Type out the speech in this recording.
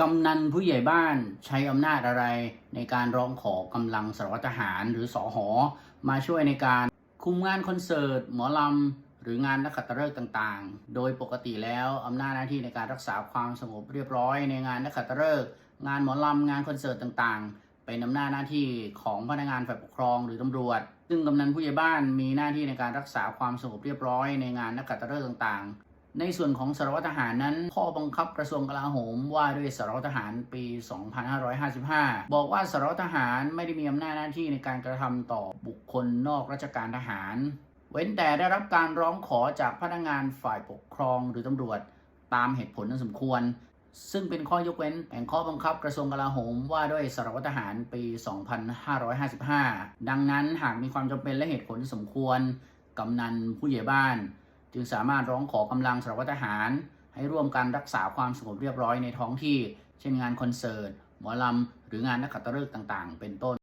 กำนันผู้ใหญ่บ้านใช้อำนาจอะไรในการร้องขอกำลังสารวัตรทหารหรือสอหอมาช่วยในการคุมงานคอนเสิร์ต หมอลำ หรืองานนักขัตฤกษ์ต่างๆ โดยปกติแล้วอำนาจหน้าที่ในการรักษาความสงบเรียบร้อยในงานนักขัตฤกษ์งานหมอลำงานคอนเสิร์ตต่างๆ เป็นอำนาจหน้าที่ของพนักงานฝ่ายปกครองหรือตำรวจ ซึ่งกำนันผู้ใหญ่บ้านมีหน้าที่ในการรักษาความสงบเรียบร้อยในงานนักขัตฤกษ์ต่างๆ ในส่วนของสารวัตรทหารนั้นข้อบังคับกระทรวงกลาโหมว่าด้วยสารวัตรทหารปี 2555 บอกว่าสารวัตรทหารไม่ได้มีอำนาจหน้าที่ในการกระทำต่อบุคคลนอกราชการทหาร เว้นแต่ได้รับการร้องขอจากพนักงานฝ่ายปกครองหรือตำรวจตามเหตุผลอันสมควร ซึ่งเป็นข้อยกเว้นแห่งข้อบังคับกระทรวงกลาโหมว่าด้วยสารวัตรทหารปี 2555 ดังนั้นหากมีความจำเป็นและเหตุผลที่สมควรกำนันผู้ใหญ่บ้าน จึงสามารถร้องขอกำลังสารวัตรทหาร ให้ร่วมกันรักษาความสงบเรียบร้อยในท้องที่ เช่นงานคอนเสิร์ตหมอลำ หรืองานนักขัตฤกษ์ต่าง ๆ เป็นต้น